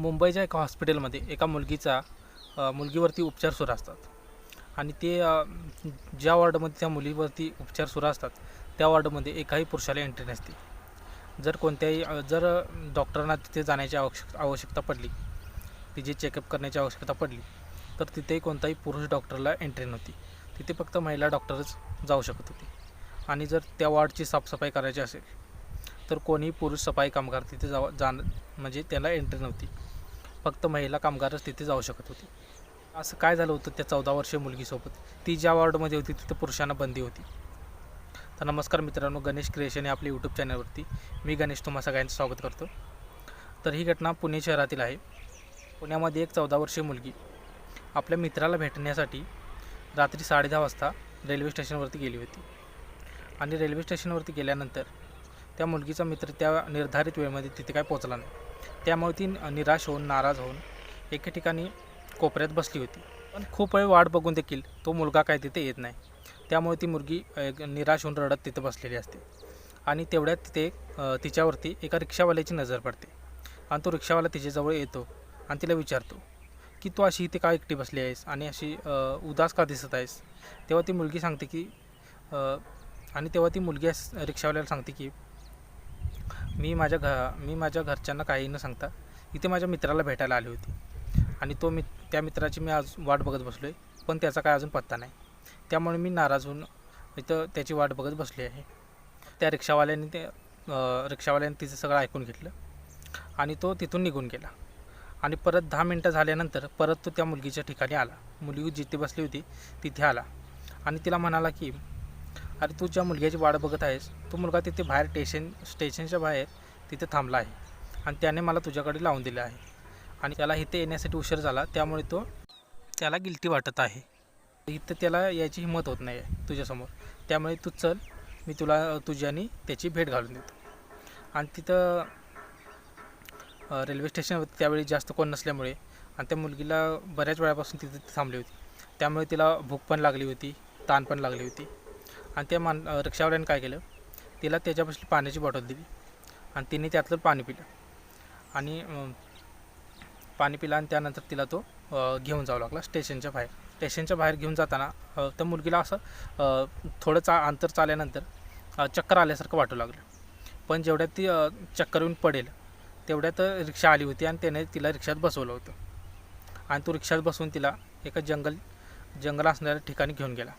मुंबईच्या एका हॉस्पिटलमध्ये एका मुलगीचा मुलगीवरती उपचार सुरू असतात. आणि ते ज्या वॉर्डमध्ये त्या मुलीवरती उपचार सुरू असतात त्या वॉर्डमध्ये एकाही पुरुषाला एंट्री नसते. जर कोणत्याही जर डॉक्टरांना तिथे जाण्याची आवश्यक आवश्यकता पडली तिची चेकअप करण्याची आवश्यकता पडली तर तिथेही कोणताही पुरुष डॉक्टरला एंट्री नव्हती. तिथे फक्त महिला डॉक्टरच जाऊ शकत होते. आणि जर त्या वॉर्डची साफसफाई करायची असेल तर कोणीही पुरुष सफाई कामगार तिथे जा जाण म्हणजे त्याला एंट्री नव्हती. फक्त महिला कामगारच तिथे जाऊ शकत होती. असं काय झालं होतं त्या चौदा वर्षीय मुलगीसोबत. ती ज्या वॉर्डमध्ये होती तिथे पुरुषांना बंदी होती. तर नमस्कार मित्रांनो गणेश क्रिएशन या आपल्या यूट्यूब चॅनलवरती मी गणेश तुम्हा सगळ्यांचं स्वागत करतो. तर ही घटना पुणे शहरातील आहे. पुण्यामध्ये एक चौदा वर्षीय मुलगी आपल्या मित्राला भेटण्यासाठी रात्री साडेदहा वाजता रेल्वे स्टेशनवरती गेली होती. आणि रेल्वे स्टेशनवरती गेल्यानंतर त्या मुलगीचा मित्र त्या निर्धारित वेळेमध्ये तिथे काय पोचला नाही. त्यामुळे ती निराश होऊन नाराज होऊन एके ठिकाणी कोपऱ्यात बसली होती. पण खूप वेळ वाट बघून देखील तो मुलगा काय तिथे येत नाही. त्यामुळे ती मुलगी एक निराश होऊन रडत तिथे बसलेली असते. आणि तेवढ्यात तिथे तिच्यावरती एका रिक्षावाल्याची नजर पडते. आणि तो रिक्षावाला तिच्याजवळ येतो आणि तिला विचारतो की तू अशी इथे का एकटी बसली आहेस? आणि अशी उदास का दिसत आहेस? तेव्हा ती मुलगी सांगते की आणि तेव्हा ती मुलगी अस- रिक्षावाल्याला सांगते की मी माझ्या घ मी माझ्या घरच्यांना काही न सांगता इथे माझ्या मित्राला भेटायला आली होती. आणि तो मी त्या मित्राची मी आज वाट बघत बसलो आहे पण त्याचा काय अजून पत्ता नाही. त्यामुळे मी नाराज होऊन इथं त्याची वाट बघत बसली आहे. त्या रिक्षावाल्याने ते रिक्षावाल्याने तिचं सगळं ऐकून घेतलं आणि तो तिथून निघून गेला. आणि परत दहा मिनटं झाल्यानंतर परत तो त्या मुलगीच्या ठिकाणी आला. मुलगी जिथे बसली होती तिथे आला. आणि तिला म्हणाला की अरे तू ज्या मुलग्याची वाट बघत आहेस तो मुलगा तिथे बाहेर स्टेशन स्टेशनच्या बाहेर तिथे थांबला आहे. आणि त्याने मला तुझ्याकडे लावून दिलं आहे. आणि त्याला इथे येण्यासाठी उशीर झाला त्यामुळे तो त्याला गिल्टी वाटत आहे. इथं त्याला यायची हिंमत होत नाही आहे तुझ्यासमोर. त्यामुळे तू चल मी तुला तुझ्यानी त्याची भेट घालून देतो. आणि तिथं रेल्वे स्टेशन त्यावेळी जास्त कोण नसल्यामुळे. आणि त्या मुलगीला बऱ्याच वेळापासून तिथे थांबली होती. त्यामुळे तिला भूक पण लागली होती ताण पण लागली होती. आणि त्या मान रिक्षावाल्याने काय केलं? तिला त्याच्यापासून पाण्याची बॉटल दिली आणि तिने त्यातलं पाणी पिलं. आणि पाणी पिलं आणि त्यानंतर तिला तो घेऊन जावं लागला स्टेशनच्या बाहेर. स्टेशनच्या बाहेर घेऊन जाताना त्या मुलगीला असं थोडं चा अंतर चालल्यानंतर चक्कर आल्यासारखं वाटू लागलं. पण जेवढ्यात ती चक्कर येऊन पडेल तेवढ्यात रिक्षा आली होती आणि त्याने तिला रिक्षात बसवलं होतं. आणि तो रिक्षात बसून तिला एका जंगल जंगल असणाऱ्या ठिकाणी घेऊन गेला.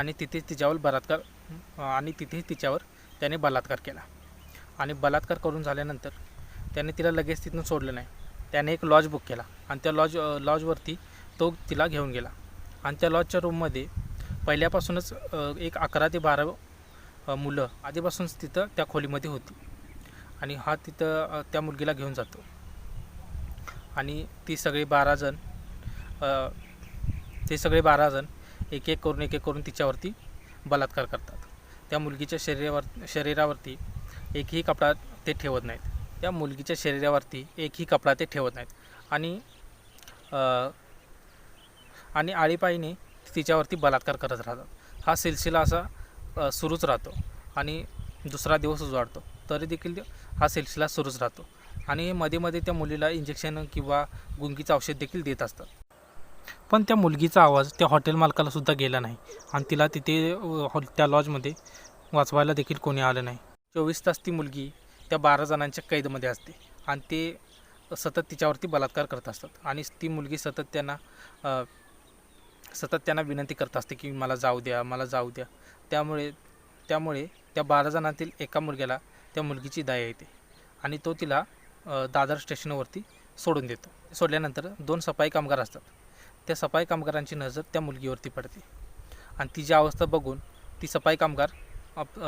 आणि तिथेच तिच्यावर बलात्कार आणि तिथेच तिच्यावर त्याने बलात्कार केला. आणि बलात्कार करून झाल्यानंतर त्याने तिला लगेच तिथून सोडलं नाही. त्याने एक लॉज बुक केला आणि त्या लॉज लॉजवरती तो तिला घेऊन गेला. आणि त्या लॉजच्या रूममध्ये पहिल्यापासूनच एक अकरा ते बारा मुलं आधीपासूनच तिथं त्या खोलीमध्ये होती. आणि हा तिथं त्या मुलगीला घेऊन जातो. आणि ती सगळी बारा जण ते सगळे बारा जण एक एक करून एक एक करून तिच्यावरती बलात्कार करतात. त्या मुलगीच्या शरीरावर शरीरावरती एकही कपडा ते ठेवत नाहीत. त्या मुलगीच्या शरीरावरती एकही कपडा ते ठेवत नाहीत. आणि आणि आळीपाळीने तिच्यावरती बलात्कार करत राहतात. हा सिलसिला असा सुरूच राहतो आणि दुसरा दिवस उजाडतो तरी देखील हा सिलसिला सुरूच राहतो. आणि मध्ये मध्ये त्या मुलीला इंजेक्शन किंवा गुंगीचं औषध देखील देत असतात. पण त्या मुलगीचा आवाज त्या हॉटेल मालकाला सुद्धा गेला नाही. आणि तिला तिथे हॉल हॉ त्या लॉजमध्ये वाचवायला देखील कोणी आलं नाही. चोवीस तास ती मुलगी त्या बारा जणांच्या कैदमध्ये असते. आणि ते सतत तिच्यावरती बलात्कार करत असतात. आणि ती मुलगी सतत त्यांना सतत त्यांना विनंती करत असते की मला जाऊ द्या मला जाऊ द्या. त्यामुळे त्यामुळे त्या बारा जणांतील एका मुलग्याला त्या मुलगीची दया येते. आणि तो तिला दादर स्टेशनवरती सोडून देतो. सोडल्यानंतर दोन सफाई कामगार असतात. त्या सफाई कामगारांची नजर त्या मुलगीवरती पडते. आणि तिची अवस्था बघून ती सफाई कामगार आप-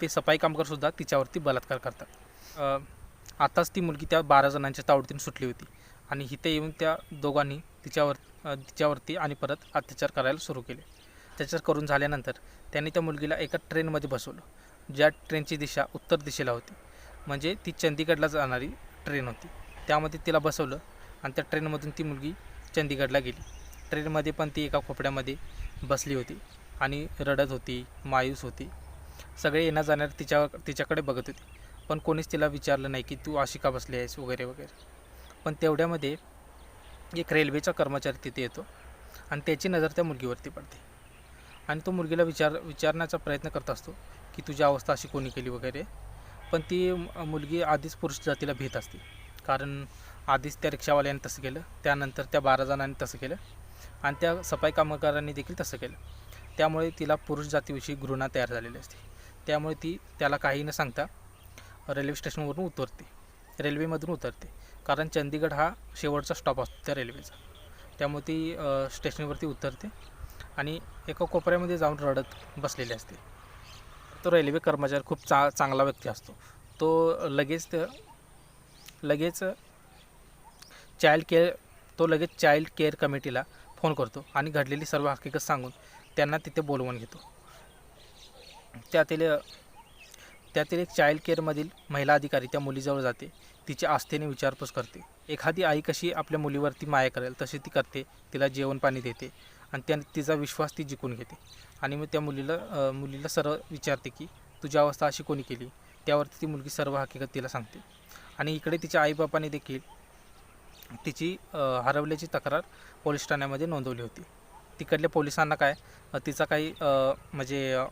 ते सफाई कामगारसुद्धा तिच्यावरती बलात्कार करतात. आताच ती मुलगी त्या बारा जणांच्या तावडीतून सुटली होती आणि इथे येऊन त्या दोघांनी तिच्यावर तिच्यावरती आणि परत अत्याचार करायला सुरू केले. अत्याचार करून झाल्यानंतर त्यांनी त्या मुलगीला एका ट्रेनमध्ये बसवलं ज्या ट्रेनची दिशा उत्तर दिशेला होती. म्हणजे ती चंदीगडला जाणारी ट्रेन होती. त्यामध्ये तिला बसवलं आणि त्या ट्रेनमधून ती मुलगी चंदीगडला गेली. ट्रेनमध्ये पण ती एका खोपड्यामध्ये बसली होती आणि रडत होती मायूस होती. सगळे येण्या जाणार तिच्या तिच्याकडे बघत होते. पण कोणीच तिला विचारलं नाही की तू अशी का बसली आहेस वगैरे वगैरे. पण तेवढ्यामध्ये एक रेल्वेचा कर्मचारी तिथे येतो आणि त्याची नजर त्या मुलगीवरती पडते. आणि तो मुलगीला विचार विचारण्याचा प्रयत्न करत असतो की तुझी अवस्था अशी कोणी केली वगैरे. पण ती मुलगी आधीच पुरुष जातीला भीत असते. कारण आधीच त्या रिक्षावाल्याने तसं केलं. त्यानंतर त्या बारा जणांनी तसं केलं. आणि त्या सफाई कामगारांनी देखील तसं केलं. त्यामुळे तिला पुरुष जातीविषयी घृणा तयार झालेली असते. त्यामुळे ती त्याला काही न सांगता रेल्वे स्टेशनवरून उतरते. रेल्वेमधून उतरते. कारण चंदीगड हा शेवटचा स्टॉप असतो त्या रेल्वेचा. त्यामुळे ती स्टेशनवरती उतरते आणि एका कोपऱ्यामध्ये जाऊन रडत बसलेली असते. तो रेल्वे कर्मचारी खूप चा चांगला व्यक्ती असतो. तो लगेच लगेच चाइल्ड केअर तो लगेच चाइल्ड केअर कमिटीला फोन करतो आणि घडलेली सर्व हकीकत सांगून त्यांना तिथे बोलवून घेतो. त्यातील त्यातील एक चाइल्ड केअरमधील महिला अधिकारी त्या मुलीजवळ जाते. तिच्या आस्थेने विचारपूस करते. एखादी आई कशी आपल्या मुलीवरती माया करेल तशी ती करते. तिला जेवण पाणी देते आणि त्या तिचा विश्वास ती जिंकून घेते. आणि मग त्या मुलीला मुलीला सर्व विचारते की तुझी अवस्था अशी कोणी केली? त्यावरती ती मुलगी सर्व हकीकत तिला सांगते. आणि इकडे तिच्या आईबापाने देखील तिची हरवल्याची तक्रार पोलीस ठाण्यामध्ये नोंदवली होती. तिकडल्या पोलिसांना काय तिचा काही म्हणजे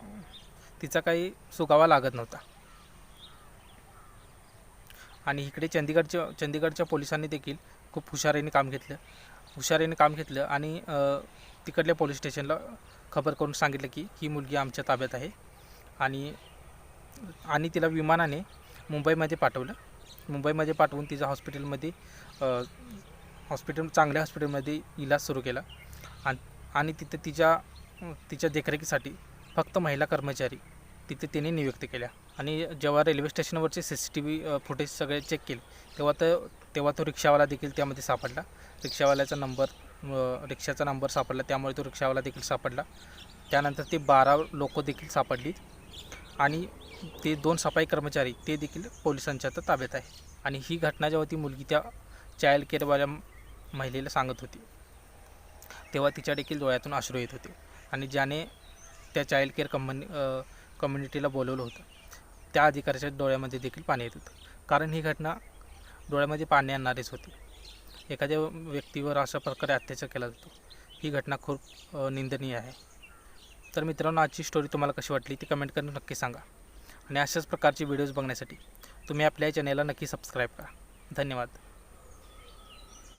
तिचा काही सुगावा लागत नव्हता. आणि इकडे चंदीगडच्या चंदीगडच्या पोलिसांनी देखील खूप हुशारीने काम घेतलं. हुशारीने काम घेतलं आणि तिकडल्या पोलीस स्टेशनला खबर करून सांगितलं की ही मुलगी आमच्या ताब्यात आहे. आणि आणि तिला विमानाने मुंबईमध्ये पाठवलं. मुंबईमध्ये पाठवून तिचा हॉस्पिटलमध्ये हॉस्पिटल चांगल्या हॉस्पिटलमध्ये इलाज सुरू केला. आणि आणि तिथे तिच्या तिच्या देखरेखीसाठी फक्त महिला कर्मचारी तिथे तिने नियुक्त केल्या. आणि जेव्हा railway स्टेशनवरचे C C T V footage सगळे चेक केले तेव्हा तर तेव्हा तो रिक्षावाला देखील त्यामध्ये सापडला. रिक्षावाल्याचा नंबर रिक्षाचा नंबर सापडला. त्यामुळे तो रिक्षावाला देखील सापडला. त्यानंतर ते बारा लोक देखील सापडली आणि ते दोन सफाई कर्मचारी ते देखील पोलिसांच्या ताब्यात आहे आणि ही घटना जेव्हा ती मुलगी त्या चाइल्ड केअरवाल्या महिलेला सांगत होती. तेव्हा तिच्या देखील डोळ्यातून अश्रू येत होते आणि ज्याने त्या चाइल्ड केअर कंपनी कम्युनिटीला बोलवलं होतं. त्या अधिकाऱ्याच्या डोळ्यामध्ये देखील पाणी येत होतं. कारण ही घटना डोळ्यामध्ये पाणी आणणारीच होती. एखाद्या व्यक्तीवर अशा प्रकारे अत्याचार केला जातो. ही घटना खूप निंदनीय आहे. तर मित्रांनो आजची स्टोरी तुम्हाला कशी वाटली ती कमेंट करून नक्की सांगा. आणि अशाच प्रकारचे व्हिडिओज बघण्यासाठी तुम्ही आपल्या चॅनेलला नक्की सबस्क्राईब करा. धन्यवाद.